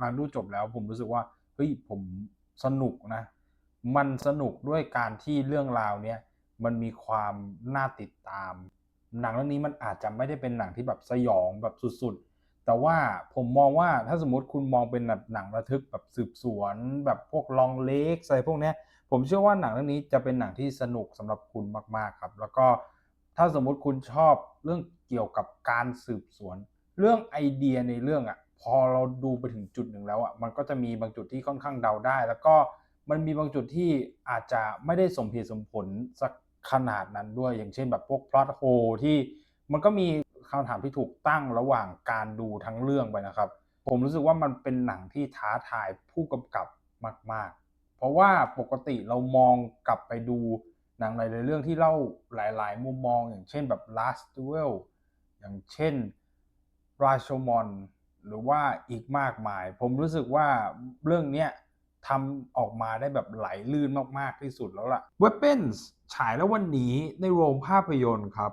งานดูจบแล้วผมรู้สึกว่าเฮ้ยผมสนุกนะ มันสนุกด้วยการที่เรื่องราวเนี้ยมันมีความน่าติดตาม หนังเรื่องนี้มันอาจจะไม่ได้เป็นหนังที่แบบสยองแบบสุดๆ แต่ว่าผมมองว่าถ้าสมมติคุณมองเป็นแบบหนังระทึกแบบสืบสวน แบบพวกลองเล็กอะไรพวกเนี้ยผมเชื่อว่าหนังเรื่องนี้จะเป็นหนังที่สนุกสำหรับคุณมากๆครับ แล้วก็ถ้าสมมุติคุณชอบเรื่องเกี่ยวกับการสืบสวน เรื่องไอเดียในเรื่องอะ พอเราดูไปถึงจุดหนึ่งแล้วอะมันก็จะมีบางจุดที่ค่อนข้างเดาได้ แล้วก็มันมีบางจุดที่อาจจะไม่ได้สมเหตุสมผลสักขนาดนั้นด้วย อย่างเช่นแบบพวก plot hole ที่มันก็มีคำถามที่ถูกตั้งระหว่างการดูทั้งเรื่องไปนะครับ ผมรู้สึกว่ามันเป็นหนังที่ท้าทายผู้กำกับมาก ๆ เพราะว่าปกติเรามองกลับไปดูหนังหลายๆเรื่องที่เล่าหลายๆ มุมมอง อย่างเช่นแบบ Last Duel อย่างเช่น Rashomon หรือว่าอีกมากมาย ผมรู้สึกว่าเรื่องเนี้ยทำออกมาได้แบบไหลลื่นมาก ๆ ที่สุดแล้วล่ะ Weapons ฉายแล้ววันนี้ในโรงภาพยนตร์ครับ